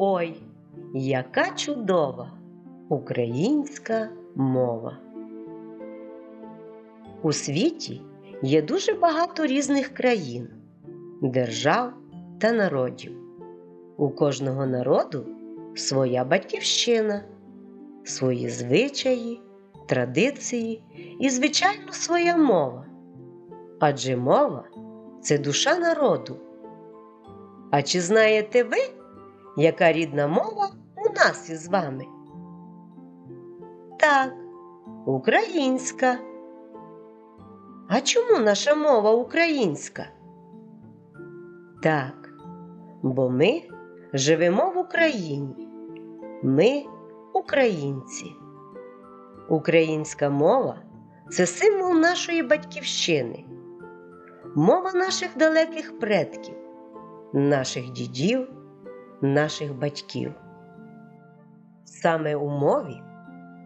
Ой, яка чудова українська мова! У світі є дуже багато різних країн, держав та народів. У кожного народу своя батьківщина, свої звичаї, традиції і, звичайно, своя мова. Адже мова це душа народу. А чи знаєте ви, яка рідна мова у нас із вами? Так, українська. А чому наша мова українська? Так, бо ми живемо в Україні. Ми українці. Українська мова це символ нашої батьківщини, мова наших далеких предків, наших дідів, наших батьків. Саме у мові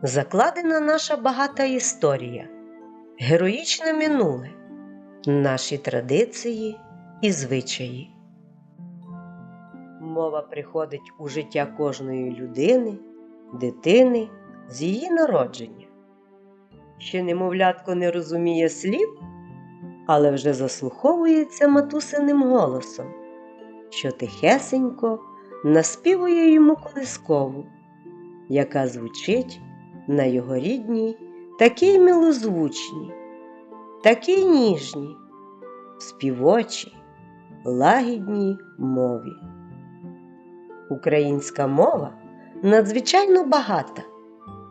закладена наша багата історія, героїчне минуле, наші традиції і звичаї. Мова приходить у життя кожної людини, дитини з її народження. Ще немовлятко не розуміє слів, але вже заслуховується матусиним голосом, що тихесенько наспівує йому колискову, яка звучить на його рідній, такій милозвучній, такій ніжній, співочій, лагідній мові. Українська мова надзвичайно багата,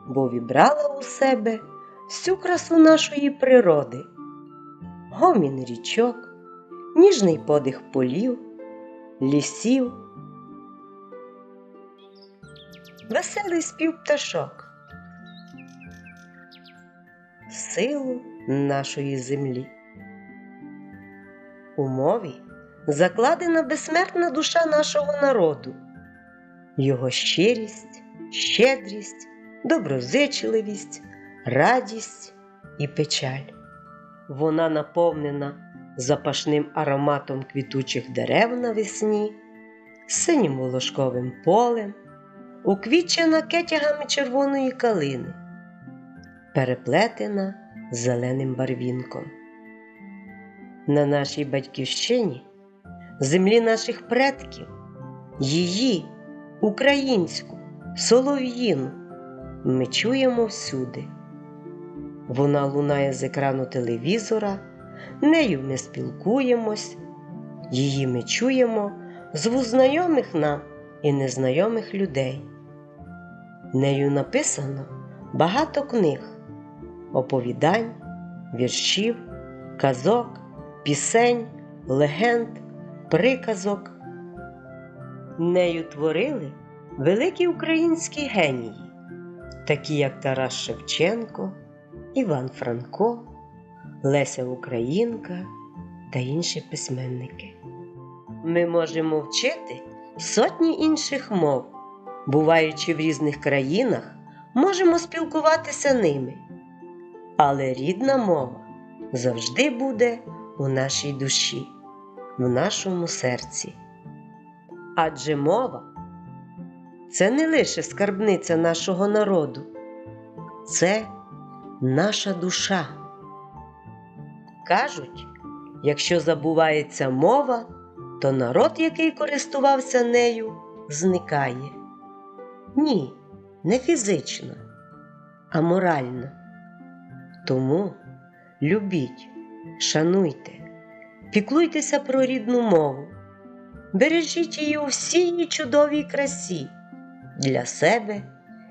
бо вібрала у себе всю красу нашої природи, гомін річок, ніжний подих полів, лісів, веселий спів пташок, силу нашої землі. У мові закладена безсмертна душа нашого народу, його щирість, щедрість, доброзичливість, радість і печаль. Вона наповнена запашним ароматом квітучих дерев навесні, синім волошковим полем, уквічена кетягами червоної калини, переплетена зеленим барвінком. На нашій батьківщині, землі наших предків, її, українську, солов'їну, ми чуємо всюди. Вона лунає з екрану телевізора, нею ми спілкуємось, її ми чуємо з вуст знайомих нам і незнайомих людей. Нею написано багато книг, оповідань, віршів, казок, пісень, легенд, приказок. Нею творили великі українські генії, такі як Тарас Шевченко, Іван Франко, Леся Українка та інші письменники. Ми можемо вчити сотні інших мов, буваючи в різних країнах, можемо спілкуватися ними. Але рідна мова завжди буде у нашій душі, в нашому серці. Адже мова це не лише скарбниця нашого народу, це наша душа. Кажуть, якщо забувається мова, то народ, який користувався нею, зникає. Ні, не фізично, а морально. Тому любіть, шануйте, піклуйтеся про рідну мову, бережіть її у всій чудовій красі для себе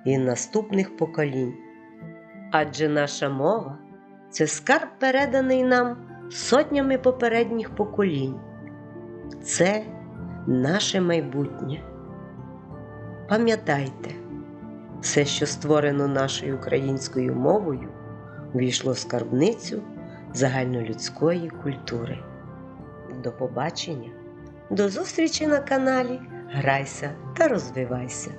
і наступних поколінь. Адже наша мова це скарб, переданий нам сотнями попередніх поколінь. Це наше майбутнє. Пам'ятайте, все, що створено нашою українською мовою, увійшло в скарбницю загальнолюдської культури. До побачення, до зустрічі на каналі Грайся та розвивайся!